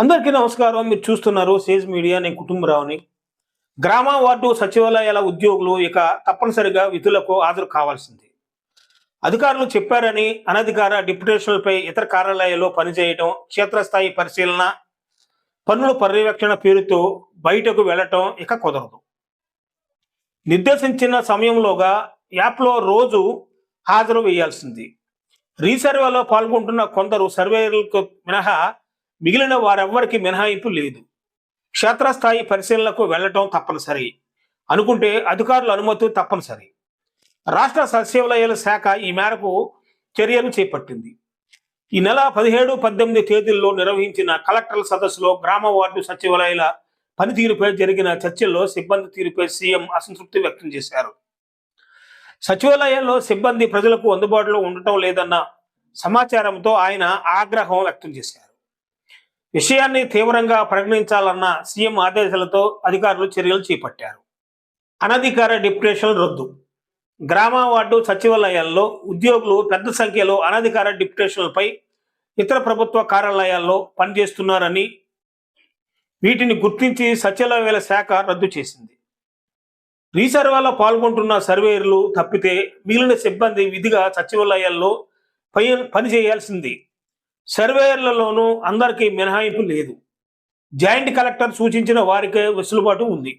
అందరికీ నమస్కారం. మీరు చూస్తున్నారు సేజ్ మీడియా. నేను కుటుంబరావుని. గ్రామ వార్డు సచివాలయాల ఉద్యోగులు ఇక తప్పనిసరిగా విధులకు హాజరు కావాల్సింది. అధికారులు చెప్పారని అనధికార డిప్యుటేషన్లపై ఇతర కార్యాలయాల్లో పనిచేయటం క్షేత్రస్థాయి పరిశీలన పన్నుల పర్యవేక్షణ పేరుతో బయటకు వెళ్ళటం ఇక కుదరదు. నిర్దేశించిన సమయంలోగా యాప్లో రోజు హాజరు వేయాల్సింది. రీసర్వేలో పాల్గొంటున్న కొందరు సర్వేలకు మినహా మిగిలిన వారెవ్వరికి మినహాయింపు లేదు. క్షేత్రస్థాయి పరిశీలనకు వెళ్ళటం తప్పనిసరి అనుకుంటే అధికారుల అనుమతి తప్పనిసరి. రాష్ట్ర సచివాలయాల శాఖ ఈ మేరకు చర్యలు చేపట్టింది. ఈ నెల పదిహేడు పద్దెనిమిది తేదీల్లో నిర్వహించిన కలెక్టర్ల సదస్సులో గ్రామ వార్డు సచివాలయాల పనితీరుపై జరిగిన చర్చల్లో సిబ్బంది తీరుపై సీఎం అసంతృప్తి వ్యక్తం చేశారు. సచివాలయాల్లో సిబ్బంది ప్రజలకు అందుబాటులో ఉండటం లేదన్న సమాచారంతో ఆయన ఆగ్రహం వ్యక్తం చేశారు. విషయాన్ని తీవ్రంగా పరిగణించాలన్న సీఎం ఆదేశాలతో అధికారులు చర్యలు చేపట్టారు. అనధికార డిప్యుటేషన్ రద్దు. గ్రామ వార్డు సచివాలయాల్లో ఉద్యోగులు పెద్ద సంఖ్యలో అనధికార డిప్యుటేషన్లపై ఇతర ప్రభుత్వ కార్యాలయాల్లో పనిచేస్తున్నారని వీటిని గుర్తించి సచివాలయాల శాఖ రద్దు చేసింది. రీసర్వేలో పాల్గొంటున్న సర్వేయర్లు తప్పితే మిగిలిన సిబ్బంది విధిగా సచివాలయాల్లో పని పని చేయాల్సింది. సర్వేయర్లలోనూ అందరికీ మినహాయింపు లేదు. జాయింట్ కలెక్టర్ సూచించిన వారికే వెసులుబాటు ఉంది.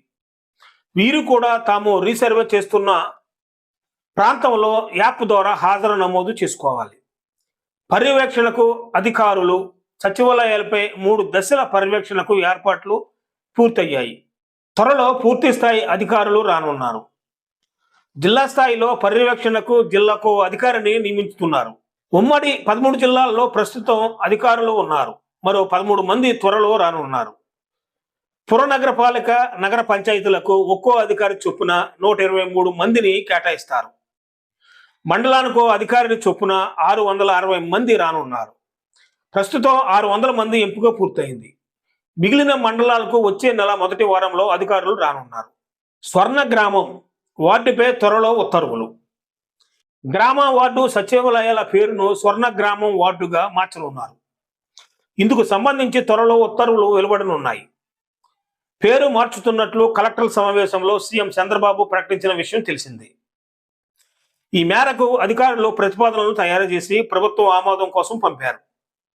వీరు కూడా తాము రీసర్వే చేస్తున్న ప్రాంతంలో యాప్ ద్వారా హాజరు నమోదు చేసుకోవాలి. పర్యవేక్షణకు అధికారులు సచివాలయాలపై మూడు దశల పర్యవేక్షణకు ఏర్పాట్లు పూర్తయ్యాయి. త్వరలో పూర్తి స్థాయి అధికారులు రానున్నారు. జిల్లా స్థాయిలో పర్యవేక్షణకు జిల్లాకు అధికారిని నియమిస్తున్నారు ఉమ్మడి పదమూడు జిల్లాల్లో ప్రస్తుతం అధికారులు ఉన్నారు. మరో పదమూడు మంది త్వరలో రానున్నారు. పురనగరపాలిక నగర పంచాయతీలకు ఒక్కో అధికారి చొప్పున నూట ఇరవై మూడు మందిని కేటాయిస్తారు. మండలానికో అధికారిని చొప్పున ఆరు వందల అరవై మంది రానున్నారు. ప్రస్తుతం ఆరు వందల మంది ఎంపిక పూర్తయింది. మిగిలిన మండలాలకు వచ్చే నెల మొదటి వారంలో అధికారులు రానున్నారు. స్వర్ణ గ్రామం వార్డుపై త్వరలో ఉత్తర్వులు. గ్రామ వార్డు సచివాలయాల పేరును స్వర్ణ గ్రామం వార్డుగా మార్చనున్నారు. ఇందుకు సంబంధించి త్వరలో ఉత్తర్వులు వెలువడనున్నాయి. పేరు మార్చుతున్నట్లు కలెక్టర్ సమావేశంలో సీఎం చంద్రబాబు ప్రకటించిన విషయం తెలిసింది. ఈ మేరకు అధికారులు ప్రతిపాదనలు తయారు చేసి ప్రభుత్వం ఆమోదం కోసం పంపారు.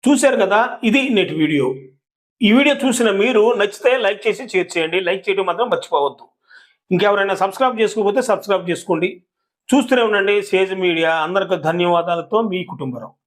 చూశారు కదా ఇది నేటి వీడియో. ఈ వీడియో చూసిన మీరు నచ్చితే లైక్ చేసి షేర్ చేయండి. లైక్ చేయడం మాత్రం మర్చిపోవద్దు. ఇంకెవరైనా సబ్స్క్రైబ్ చేసుకోకపోతే సబ్స్క్రైబ్ చేసుకోండి. చూస్తూనే ఉండండి. సేజ్ మీడియా అందరికి ధన్యవాదాలతో మీ కుటుంబరావు.